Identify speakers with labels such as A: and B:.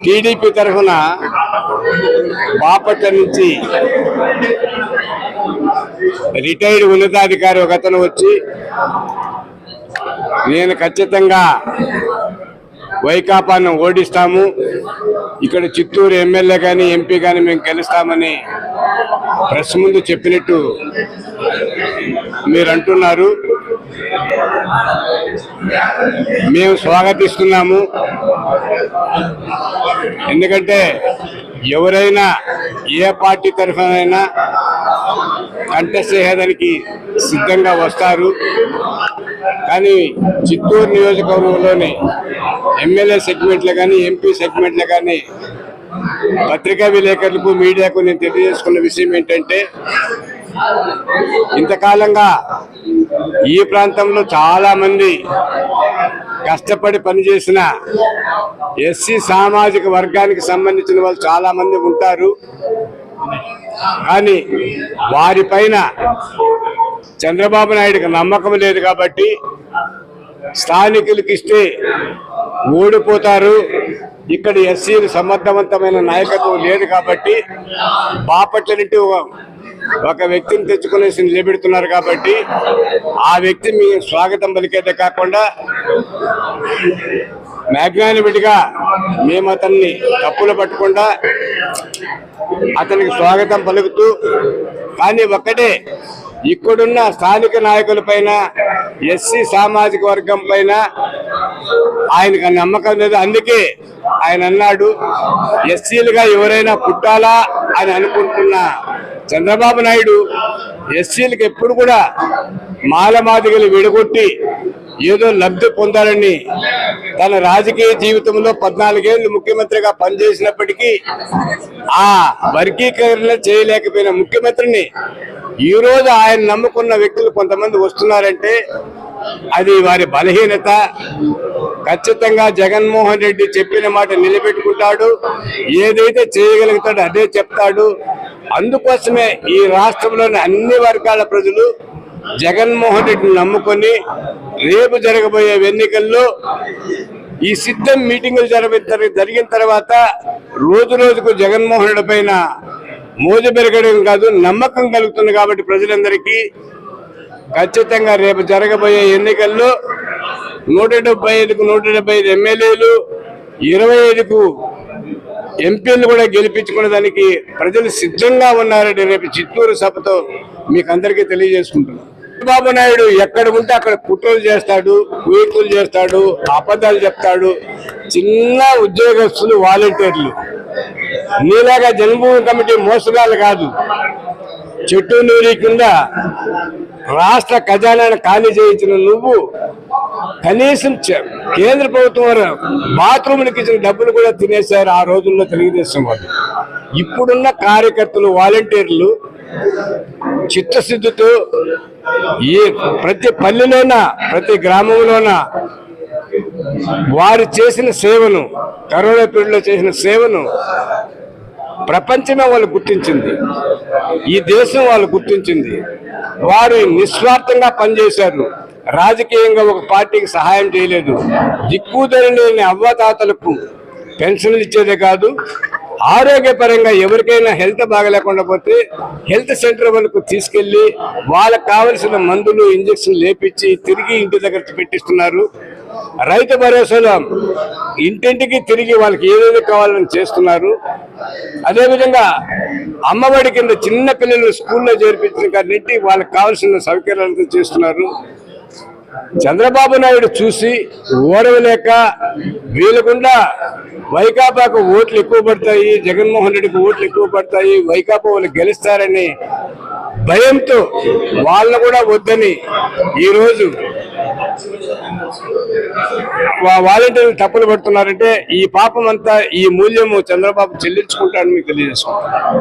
A: TDP తరఫున బాపట్ల నుంచి retired ఉన్నతాధికారి ఒక అతను వచ్చి నేను ఖచ్చితంగా వైకాపాను ఓడిస్తాము. ఇక్కడ చిత్తూరు ఎమ్మెల్యే కానీ ఎంపీ కానీ మేము గెలుస్తామని ప్రెస్ ముందు చెప్పినట్టు మీరు అంటున్నారు. మేము స్వాగతిస్తున్నాము. ఎందుకంటే ఎవరైనా ఏ పార్టీ తరఫునైనా కంటెస్ట్ చేయడానికి సిద్ధంగా వస్తారు. కానీ చిత్తూరు నియోజకవర్గంలోని ఎమ్మెల్యే సెగ్మెంట్లు కానీ ఎంపీ సెగ్మెంట్లు కానీ పత్రికా విలేకరులకు మీడియాకు నేను తెలియజేసుకున్న విషయం ఏంటంటే ఇంతకాలంగా ఈ ప్రాంతంలో చాలా మంది కష్టపడి పనిచేసిన ఎస్సీ సామాజిక వర్గానికి సంబంధించిన వాళ్ళు చాలా మంది ఉంటారు. కానీ వారిపైన చంద్రబాబు నాయుడుకి నమ్మకం లేదు కాబట్టి స్థానికులకి ఇస్తే ఓడిపోతారు. ఇక్కడ ఎస్సీలు సమర్థవంతమైన నాయకత్వం లేదు కాబట్టి బాపట్ల నుండి ఒక- వ్యక్తిని తెచ్చుకునేసి నిలబెడుతున్నారు కాబట్టి ఆ వ్యక్తి మీ స్వాగతం పలికేదే కాకుండా మ్యాగ్నానిమిటిగా మేము అతన్ని తప్పులు పట్టకుండా అతనికి స్వాగతం పలుకుతూ కానీ ఒక్కటే ఇక్కడున్న స్థానిక నాయకుల పైన ఎస్సీ సామాజిక వర్గం పైన ఆయనకు నమ్మకం లేదు. అందుకే ఆయన అన్నాడు ఎస్సీలుగా ఎవరైనా పుట్టాలా అని అనుకుంటున్నా. చంద్రబాబు నాయుడు ఎస్సీలకు ఎప్పుడు కూడా మాలమాదిగలు విడగొట్టి ఏదో లబ్ధి పొందాలని తన రాజకీయ జీవితంలో పద్నాలుగేళ్ళు ముఖ్యమంత్రిగా పనిచేసినప్పటికీ ఆ వర్గీకరణ చేయలేకపోయిన ముఖ్యమంత్రిని ఈరోజు ఆయన నమ్ముకున్న వ్యక్తులు కొంతమంది వస్తున్నారంటే అది వారి బలహీనత. ఖచ్చితంగా జగన్మోహన్ రెడ్డి చెప్పిన మాట నిలబెట్టుకుంటాడు. ఏదైతే చేయగలుగుతాడో అదే చెప్తాడు. అందుకోసమే ఈ రాష్ట్రంలోని అన్ని వర్గాల ప్రజలు జగన్మోహన్ రెడ్డిని నమ్ముకొని రేపు జరగబోయే ఎన్నికల్లో ఈ సిద్ధం మీటింగులు జరిగిన జరిగిన తర్వాత రోజు రోజుకు జగన్మోహన్ రెడ్డి పైన మోజు పెరగడం కాదు నమ్మకం కలుగుతుంది కాబట్టి ప్రజలందరికీ ఖచ్చితంగా రేపు జరగబోయే ఎన్నికల్లో నూట డెబ్బై ఐదుకు నూట డెబ్బై ఐదు ఎమ్మెల్యేలు ఇరవై ఐదుకు ఎంపీలు కూడా గెలిపించుకునే దానికి ప్రజలు సిద్ధంగా ఉన్నారని రేపు చిత్తూరు సభతో మీకు అందరికీ తెలియజేసుకుంటున్నాను చంద్రబాబు నాయుడు ఎక్కడ ఉంటే అక్కడ కుట్రలు చేస్తాడు కుయుక్తులు చేస్తాడు అబద్ధాలు చెప్తాడు. చిన్న ఉద్యోగస్తులు వాలంటీర్లు. నీలాగా జన్మభూమి కమిటీ మోసగాళ్ళు కాదు. చెట్టు నూరి కింద రాష్ట్ర ఖజానాను ఖాళీ చేయించిన నువ్వు కనీసం కేంద్ర ప్రభుత్వం వారు బాత్రూములకు ఇచ్చిన డబ్బులు కూడా తినేశారు ఆ రోజుల్లో తెలుగుదేశం వాళ్ళు. ఇప్పుడున్న కార్యకర్తలు వాలంటీర్లు చిత్తశుద్ధితో ఈ ప్రతి పల్లెలోన ప్రతి గ్రామంలోన వారు చేసిన సేవను కరోనా పీరియడ్లో చేసిన సేవను ప్రపంచమే వాళ్ళు గుర్తించింది. ఈ దేశం వాళ్ళు గుర్తించింది. వారు నిస్వార్థంగా పనిచేశారు. రాజకీయంగా ఒక పార్టీకి సహాయం చేయలేదు. దిక్కుదరి లేని అవ్వతాతలకు పెన్షన్లు ఇచ్చేదే కాదు ఆరోగ్యపరంగా ఎవరికైనా హెల్త్ బాగలేకుండా పోతే హెల్త్ సెంటర్ వరకు తీసుకెళ్ళి వాళ్ళకు కావలసిన మందులు ఇంజక్షన్ లేపించి తిరిగి ఇంటి దగ్గర పెట్టిస్తున్నారు. రైతు భరోసాలో ఇంటింటికి తిరిగి వాళ్ళకి ఏదేది కావాలని చేస్తున్నారు. అదేవిధంగా అమ్మఒడి కింద చిన్న పిల్లలు స్కూల్లో చేర్పించిన కాడి నుండి వాళ్ళకి కావాల్సిన సౌకర్యాలతో చేస్తున్నారు. చంద్రబాబు నాయుడు చూసి ఓడవలేక వీలకుండా వైకాపాకు ఓట్లు ఎక్కువ పడతాయి జగన్మోహన్ రెడ్డికి ఓట్లు ఎక్కువ పడతాయి వైకాపా వాళ్ళు గెలుస్తారని భయంతో వాళ్ళను కూడా వద్దని ఈరోజు వాలంటీర్లు తప్పులు పడుతున్నారంటే ఈ పాపం అంతా ఈ మూల్యము చంద్రబాబు చెల్లించుకుంటాడని మీకు తెలియజేసుకుంటాను